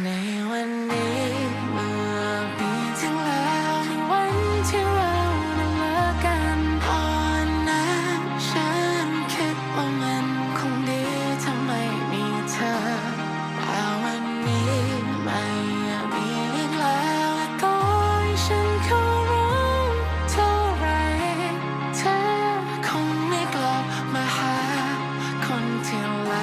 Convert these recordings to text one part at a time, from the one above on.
ในวันนี้เมื่อปีที่แล้ววันที่เราเลิกกันพอนะฉันคิดว่ามันคงดีถ้าไม่มีเธอแต่วันนี้ไม่มีอีกแล้วก็ฉันเขารู้เท่าไรเธอคงไม่กลับมาหาคนที่ไล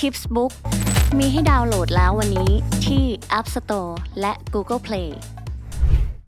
h i p s Book มีให้ดาวน์โหลดแล้ววันนี้ที่ App Store และ Google Play